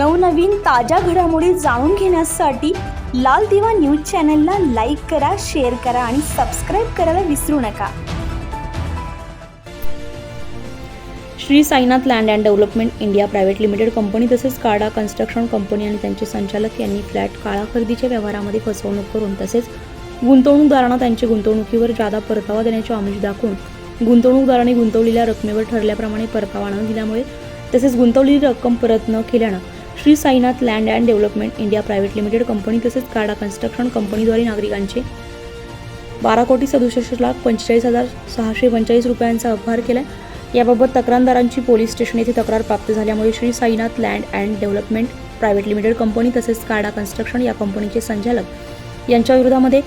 नवनवीन ताज्या घडामोडी जाणून घेण्यासाठी लाल दिवा न्यूज चॅनलला लाईक करा शेअर करा आणि सबस्क्राईब करायला विसरू नका. Shri Sainath land and development India private limited company तसेच काडा कन्स्ट्रक्शन कंपनी आणि त्यांचे संचालक यांनी फ्लॅट काळा खरेदीच्या व्यवहारामध्ये फसवणूक करून तसेच गुंतवणूकदारांना त्यांच्या गुंतवणुकीवर जादा परतावा देण्याचे आमिष दाखवून गुंतवणूकदारांनी गुंतवलेल्या रकमेवर ठरल्याप्रमाणे परतावा न दिल्यामुळे तसेच गुंतवलेली रक्कम परत न केल्यानं Shri Sainath land and development India private limited company तसेच काडा कन्स्ट्रक्शन कंपनीद्वारे नागरिकांचे बारा कोटी सदुसष्ट लाख पंचेचाळीस हजार सहाशे पंचेचाळीस रुपयांचा अपहार केला याबाबत तक्रारदारांची पोलीस स्टेशन येथे तक्रार प्राप्त झाल्यामुळे Shri Sainath land and development private limited company तसेच काडा कन्स्ट्रक्शन या कंपनीचे संचालक यांच्या विरोधामध्ये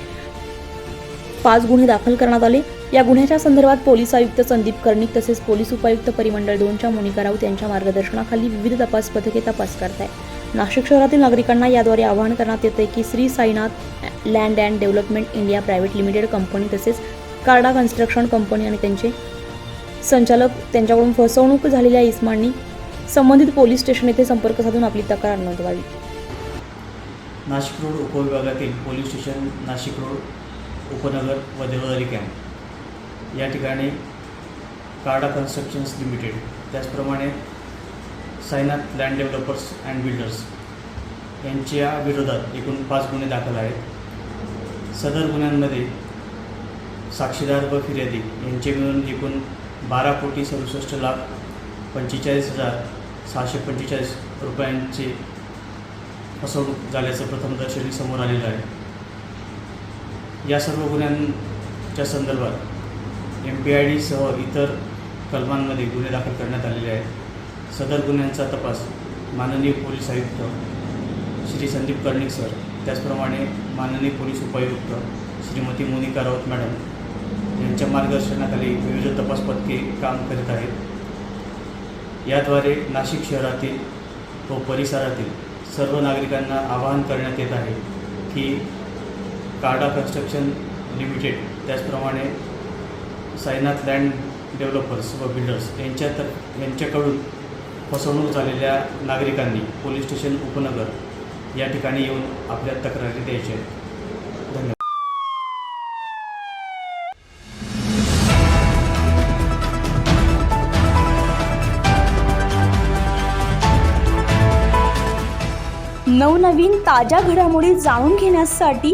पाच गुन्हे दाखल करण्यात आले. या गुन्ह्याच्या संदर्भात पोलीस आयुक्त संदीप कर्णिक तसेच पोलीस उपायुक्त परिमंडळ दोनच्या मोनिका राऊत यांच्या मार्गदर्शनाखाली विविध तपास पथके तपास करत आहे नाशिक शहरातील नागरिकांना याद्वारे आवाहन करण्यात येते की Shri Sainath land and development India private limited company तसेच कार्डा कन्स्ट्रक्शन कंपनी आणि त्यांचे संचालक त्यांच्याकडून फसवणूक झालेल्या इस्मांनी संबंधित पोलीस स्टेशन येथे संपर्क साधून आपली तक्रार नोंदवावी. नाशिक रोड उपविभागातील पोलीस स्टेशन नाशिक रोड उपनगर व देवदारी कॅम्प या ठिकाणी कार्डा कन्स्ट्रक्शन्स लिमिटेड त्याचप्रमाणे Sainath land developers and builders यांच्या विरोधात एकूण पाच गुन्हे दाखल आहेत. सदर गुन्ह्यांमध्ये साक्षीदार व फिर्यादी यांचे मिळून एकूण बारा कोटी सदुसष्ट लाख पंचेचाळीस हजार सहाशे पंचेचाळीस रुपयांचे फसवणूक झाल्याचं प्रथमदर्शनी समोर आलेलं आहे. या सर्व गुन्ह्यांच्या संदर्भात एम पी आय डीसह इतर कलमांमध्ये गुन्हे दाखल करण्यात आलेले आहेत. सदर गुन्ह्यांचा तपास माननीय पोलीस आयुक्त श्री संदीप कर्णिक सर त्याचप्रमाणे माननीय पोलीस उपायुक्त श्रीमती मोनिका राऊत मॅडम यांच्या मार्गदर्शनाखाली विविध तपास पथके काम करीत आहेत. याद्वारे नाशिक शहरातील व परिसरातील सर्व नागरिकांना आवाहन करण्यात येत आहे की काडा कन्स्ट्रक्शन लिमिटेड त्याचप्रमाणे साईनाथ लँड डेव्हलपर्स व बिल्डर्स यांच्या तर यांच्याकडून फसवणूक झालेल्या नागरिकांनी पोलीस स्टेशन उपनगर या ठिकाणी येऊन आपल्या तक्रारी द्यायच्या आहेत. धन्यवाद. नवनवीन ताज्या घडामोडी जाणून घेण्यासाठी